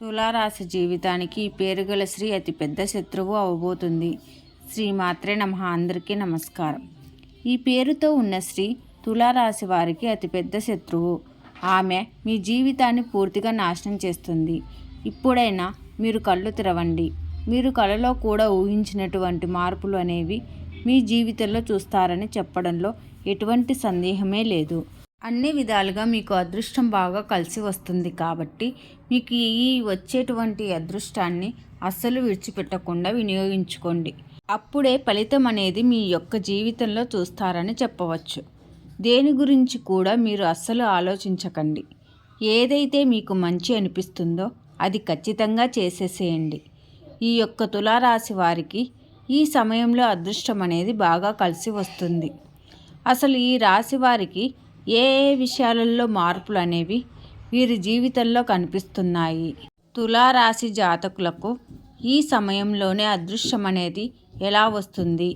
తులారాశి జీవితానికి ఈ పేరుగల శ్రీ అతిపెద్ద శత్రువు అవబోతుంది. శ్రీ మాత్రే నమ. అందరికీ నమస్కారం. ఈ పేరుతో ఉన్న శ్రీ తులారాశి వారికి అతిపెద్ద శత్రువు. ఆమె మీ జీవితాన్ని పూర్తిగా నాశనం చేస్తుంది. ఇప్పుడైనా మీరు కళ్ళు తెరవండి. మీరు కళలో కూడా ఊహించినటువంటి మార్పులు అనేవి మీ జీవితంలో చూస్తారని చెప్పడంలో ఎటువంటి సందేహమే లేదు. అన్ని విధాలుగా మీకు అదృష్టం బాగా కలిసి వస్తుంది కాబట్టి మీకు ఈ వచ్చేటువంటి అదృష్టాన్ని అస్సలు విడిచిపెట్టకుండా వినియోగించుకోండి. అప్పుడే ఫలితం అనేది మీ యొక్క జీవితంలో చూస్తారని చెప్పవచ్చు. దేని గురించి కూడా మీరు అస్సలు ఆలోచించకండి. ఏదైతే మీకు మంచి అనిపిస్తుందో అది ఖచ్చితంగా చేసేసేయండి. ఈ యొక్క తులారాశి వారికి ఈ సమయంలో అదృష్టం అనేది బాగా కలిసి వస్తుంది. అసలు ఈ రాశి వారికి ఏ ఏ విషయాలలో మార్పులు అనేవి వీరి జీవితంలో కనిపిస్తున్నాయి. తులారాశి జాతకులకు ఈ సమయంలోనే అదృశ్యం అనేది ఎలా వస్తుంది?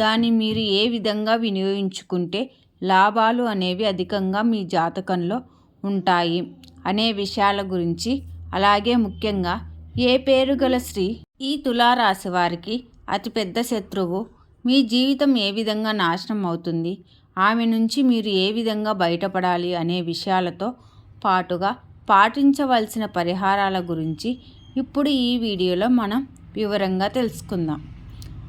దాన్ని మీరు ఏ విధంగా వినియోగించుకుంటే లాభాలు అనేవి అధికంగా మీ జాతకంలో ఉంటాయి అనే విషయాల గురించి అలాగే ముఖ్యంగా ఏ పేరు గల స్త్రీ ఈ తులారాశి వారికి అతిపెద్ద శత్రువు మీ జీవితం ఏ విధంగా నాశనం అవుతుంది ఆమె నుంచి మీరు ఏ విధంగా బయటపడాలి అనే విషయాలతో పాటుగా పాటించవలసిన పరిహారాల గురించి ఇప్పుడు ఈ వీడియోలో మనం వివరంగా తెలుసుకుందాం.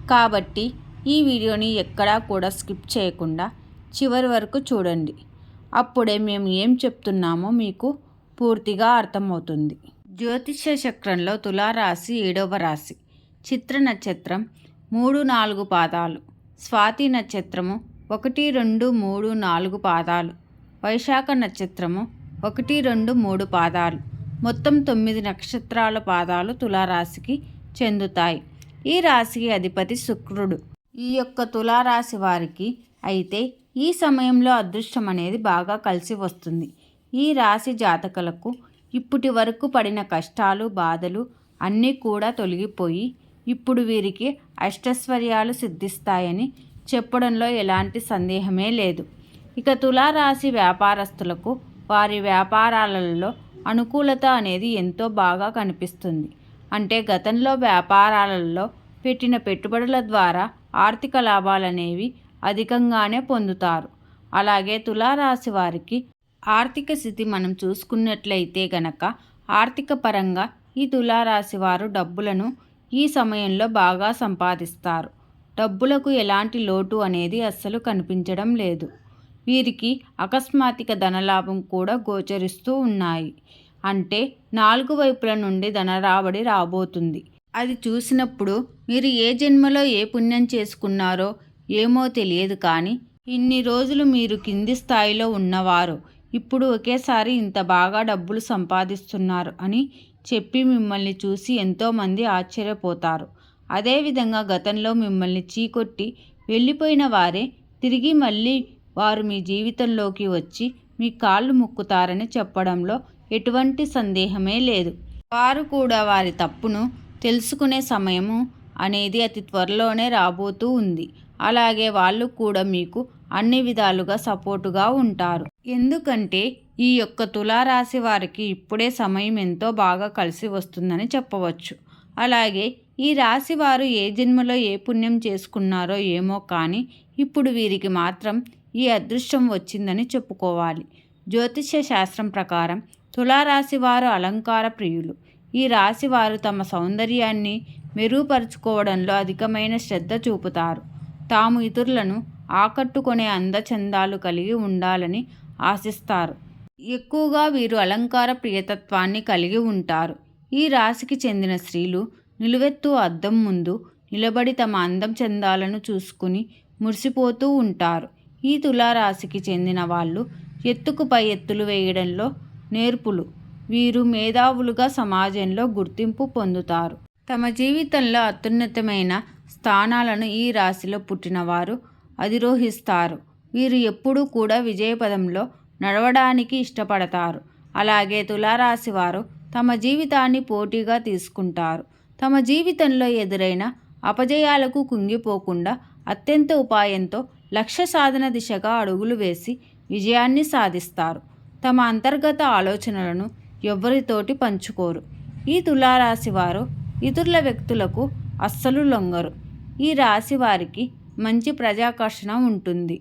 కాబట్టి ఈ వీడియోని ఎక్కడా కూడా స్కిప్ చేయకుండా చివరి వరకు చూడండి. అప్పుడే మేము ఏం చెప్తున్నామో మీకు పూర్తిగా అర్థమవుతుంది. జ్యోతిష్య చక్రంలో తులారాశి ఏడవ రాశి. చిత్ర నక్షత్రం మూడు నాలుగు పాదాలు. స్వాతి నక్షత్రము ఒకటి రెండు మూడు నాలుగు పాదాలు. వైశాఖ నక్షత్రము ఒకటి రెండు మూడు పాదాలు. మొత్తం తొమ్మిది నక్షత్రాల పాదాలు తులారాశికి చెందుతాయి. ఈ రాశికి అధిపతి శుక్రుడు. ఈ యొక్క తులారాశి వారికి అయితే ఈ సమయంలో అదృష్టం అనేది బాగా కలిసి వస్తుంది. ఈ రాశి జాతకులకు ఇప్పటి వరకు పడిన కష్టాలు బాధలు అన్నీ కూడా తొలగిపోయి ఇప్పుడు వీరికి అష్టైశ్వర్యాలు సిద్ధిస్తాయని చెప్పడంలో ఎలాంటి సందేహమే లేదు. ఇక తులారాశి వ్యాపారస్తులకు వారి వ్యాపారాలలో అనుకూలత అనేది ఎంతో బాగా కనిపిస్తుంది. అంటే గతంలో వ్యాపారాలలో పెట్టిన పెట్టుబడుల ద్వారా ఆర్థిక లాభాలనేవి అధికంగానే పొందుతారు. అలాగే తులారాశి వారికి ఆర్థిక స్థితి మనం చూసుకున్నట్లయితే గనక ఆర్థిక పరంగా ఈ తులారాశి వారు డబ్బులను ఈ సమయంలో బాగా సంపాదిస్తారు. డబ్బులకు ఎలాంటి లోటు అనేది అస్సలు కనిపించడం లేదు. వీరికి అకస్మాత్తిక ధనలాభం కూడా గోచరిస్తూ ఉన్నాయి. అంటే నాలుగు వైపుల నుండి ధన రాబడి రాబోతుంది. అది చూసినప్పుడు మీరు ఏ జన్మలో ఏ పుణ్యం చేసుకున్నారో ఏమో తెలియదు కానీ ఇన్ని రోజులు మీరు కింది స్థాయిలో ఉన్నవారు ఇప్పుడు ఒకేసారి ఇంత బాగా డబ్బులు సంపాదిస్తున్నారు అని చెప్పి మిమ్మల్ని చూసి ఎంతోమంది ఆశ్చర్యపోతారు. అదేవిధంగా గతంలో మిమ్మల్ని చీకొట్టి వెళ్ళిపోయిన వారే తిరిగి మళ్ళీ వారు మీ జీవితంలోకి వచ్చి మీ కాళ్ళు ముక్కుతారని చెప్పడంలో ఎటువంటి సందేహమే లేదు. వారు కూడా వారి తప్పును తెలుసుకునే సమయము అనేది అతి త్వరలోనే రాబోతూ ఉంది. అలాగే వాళ్ళు కూడా మీకు అన్ని విధాలుగా సపోర్టుగా ఉంటారు. ఎందుకంటే ఈ యొక్క తులారాశి వారికి ఇప్పుడే సమయం ఎంతో బాగా కలిసి వస్తుందని చెప్పవచ్చు. అలాగే ఈ రాశి వారు ఏ జన్మలో ఏ పుణ్యం చేసుకున్నారో ఏమో కానీ ఇప్పుడు వీరికి మాత్రం ఈ అదృష్టం వచ్చిందని చెప్పుకోవాలి. జ్యోతిష్య శాస్త్రం ప్రకారం తులారాశి వారు అలంకార ప్రియులు. ఈ రాశి వారు తమ సౌందర్యాన్ని మెరుగుపరుచుకోవడంలో అధికమైన శ్రద్ధ చూపుతారు. తాము ఇతరులను ఆకట్టుకునే అందచందాలు కలిగి ఉండాలని ఆశిస్తారు. ఎక్కువగా వీరు అలంకార ప్రియతత్వాన్ని కలిగి ఉంటారు. ఈ రాశికి చెందిన స్త్రీలు నిలువెత్తు అద్దం ముందు నిలబడి తమ అందం చందాలను చూసుకుని మురిసిపోతూ ఉంటారు. ఈ తులారాశికి చెందిన వాళ్ళు ఎత్తుకు పై ఎత్తులు వేయడంలో నేర్పులు. వీరు మేధావులుగా సమాజంలో గుర్తింపు పొందుతారు. తమ జీవితంలో అత్యున్నతమైన స్థానాలను ఈ రాశిలో పుట్టినవారు అధిరోహిస్తారు. వీరు ఎప్పుడూ కూడా విజయపదంలో నడవడానికి ఇష్టపడతారు. అలాగే తులారాశి వారు తమ జీవితాన్ని పోటీగా తీసుకుంటారు. తమ జీవితంలో ఎదురైన అపజయాలకు కుంగిపోకుండా అత్యంత ఉపాయంతో లక్ష్య సాధన దిశగా అడుగులు వేసి విజయాన్ని సాధిస్తారు. తమ అంతర్గత ఆలోచనలను ఎవ్వరితోటి పంచుకోరు. ఈ తులారాశి వారు ఇతరుల వ్యక్తులకు అస్సలు లొంగరు. ఈ రాశి వారికి మంచి ప్రజాకర్షణ ఉంటుంది.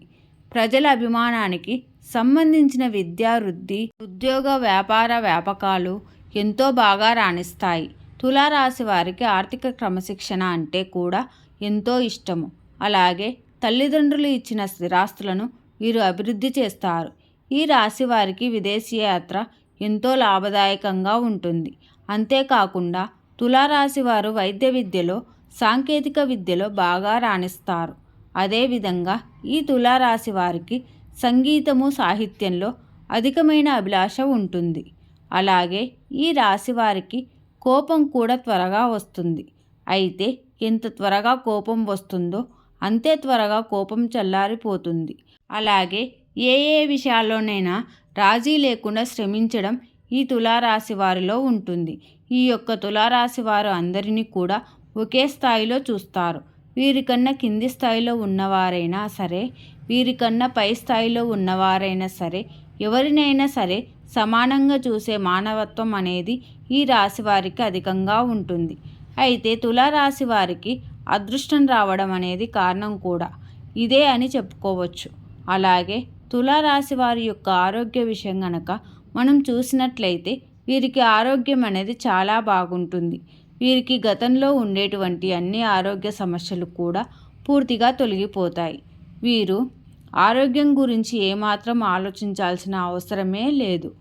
ప్రజల అభిమానానికి సంబంధించిన విద్యా వృద్ధి ఉద్యోగ వ్యాపార వ్యాపకాలు ఎంతో బాగా రాణిస్తాయి. తులారాశి వారికి ఆర్థిక క్రమశిక్షణ అంటే కూడా ఎంతో ఇష్టము. అలాగే తల్లిదండ్రులు ఇచ్చిన స్థిరాస్తులను వీరు అభివృద్ధి చేస్తారు. ఈ రాశి వారికి విదేశీ యాత్ర ఎంతో లాభదాయకంగా ఉంటుంది. అంతేకాకుండా తులారాశి వారు వైద్య విద్యలో సాంకేతిక విద్యలో బాగా రాణిస్తారు. అదేవిధంగా ఈ తులారాశి వారికి సంగీతము సాహిత్యంలో అధికమైన అభిలాష ఉంటుంది. అలాగే ఈ రాశి వారికి కోపం కూడా త్వరగా వస్తుంది. అయితే ఎంత త్వరగా కోపం వస్తుందో అంతే త్వరగా కోపం చల్లారిపోతుంది. అలాగే ఏ ఏ విషయాల్లోనైనా రాజీ లేకుండా శ్రమించడం ఈ తులారాశి వారిలో ఉంటుంది. ఈ యొక్క తులారాశి వారు అందరినీ కూడా ఒకే స్థాయిలో చూస్తారు. వీరికన్నా కింది స్థాయిలో ఉన్నవారైనా సరే వీరికన్నా పై స్థాయిలో ఉన్నవారైనా సరే ఎవరినైనా సరే సమానంగా చూసే మానవత్వం అనేది ఈ రాశి వారికి అధికంగా ఉంటుంది. అయితే తులారాశి వారికి అదృష్టం రావడం అనేది కారణం కూడా ఇదే అని చెప్పుకోవచ్చు. అలాగే తులారాశి వారి యొక్క ఆరోగ్య విషయం గనక మనం చూసినట్లయితే వీరికి ఆరోగ్యం అనేది చాలా బాగుంటుంది. వీరికి గతంలో ఉండేటువంటి అన్ని ఆరోగ్య సమస్యలు కూడా పూర్తిగా తొలగిపోతాయి. వీరు ఆరోగ్యం గురించి ఏమాత్రం ఆలోచించాల్సిన అవసరమే లేదు.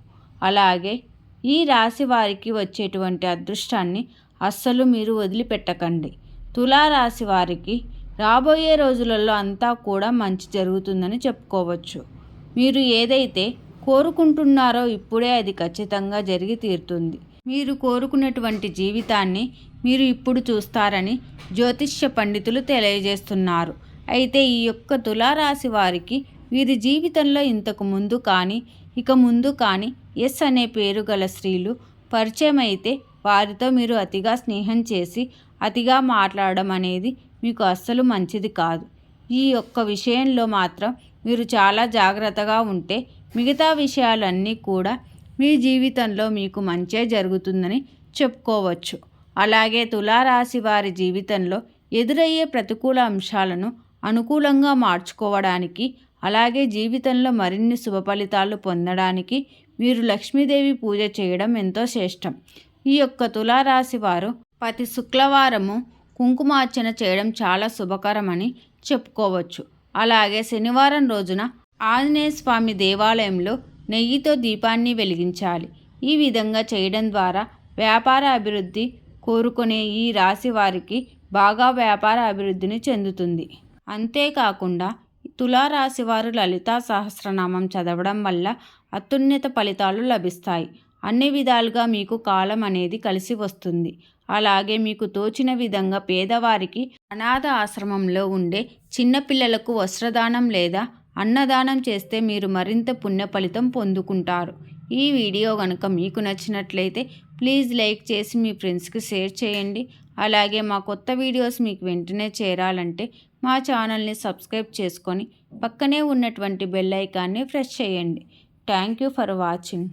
అలాగే ఈ రాశి వారికి వచ్చేటువంటి అదృష్టాన్ని అస్సలు మీరు వదిలిపెట్టకండి. తులారాశి వారికి రాబోయే రోజులలో అంతా కూడా మంచి జరుగుతుందని చెప్పుకోవచ్చు. మీరు ఏదైతే కోరుకుంటున్నారో ఇప్పుడే అది ఖచ్చితంగా జరిగి తీరుతుంది. మీరు కోరుకున్నటువంటి జీవితాన్ని మీరు ఇప్పుడు చూస్తారని జ్యోతిష్య పండితులు తెలియజేస్తున్నారు. అయితే ఈ యొక్క తులారాశి వారికి వీరి జీవితంలో ఇంతకు ముందు కానీ ఇక ముందు కానీ ఎస్ అనే పేరు గల స్త్రీలు పరిచయం అయితే వారితో మీరు అతిగా స్నేహం చేసి అతిగా మాట్లాడడం అనేది మీకు అస్సలు మంచిది కాదు. ఈ యొక్క విషయంలో మాత్రం మీరు చాలా జాగ్రత్తగా ఉంటే మిగతా విషయాలన్నీ కూడా మీ జీవితంలో మీకు మంచే జరుగుతుందని చెప్పుకోవచ్చు. అలాగే తులారాశి వారి జీవితంలో ఎదురయ్యే ప్రతికూల అంశాలను అనుకూలంగా మార్చుకోవడానికి అలాగే జీవితంలో మరిన్ని శుభ ఫలితాలు పొందడానికి మీరు లక్ష్మీదేవి పూజ చేయడం ఎంతో శ్రేష్టం. ఈ యొక్క తులారాశి వారు ప్రతి శుక్రవారము కుంకుమార్చన చేయడం చాలా శుభకరమని చెప్పుకోవచ్చు. అలాగే శనివారం రోజున ఆంజనేయ స్వామి దేవాలయంలో నెయ్యితో దీపాన్ని వెలిగించాలి. ఈ విధంగా చేయడం ద్వారా వ్యాపార అభివృద్ధి కోరుకునే ఈ రాశి వారికి బాగా వ్యాపార అభివృద్ధిని చెందుతుంది. అంతేకాకుండా తులారాశి వారు లలితా సహస్రనామం చదవడం వల్ల అత్యున్నత ఫలితాలు లభిస్తాయి. అన్ని విధాలుగా మీకు కాలం అనేది కలిసి వస్తుంది. అలాగే మీకు తోచిన విధంగా పేదవారికి అనాథ ఆశ్రమంలో ఉండే చిన్నపిల్లలకు వస్త్రదానం లేదా అన్నదానం చేస్తే మీరు మరింత పుణ్య ఫలితం పొందుకుంటారు. ఈ వీడియో కనుక మీకు నచ్చినట్లయితే ప్లీజ్ లైక్ చేసి మీ ఫ్రెండ్స్కి షేర్ చేయండి. అలాగే మా కొత్త వీడియోస్ మీకు వెంటనే చేరాలంటే మా ఛానల్ని సబ్స్క్రైబ్ చేసుకొని పక్కనే ఉన్నటువంటి బెల్ ఐకాన్ని ప్రెస్ చేయండి. Thank you for watching.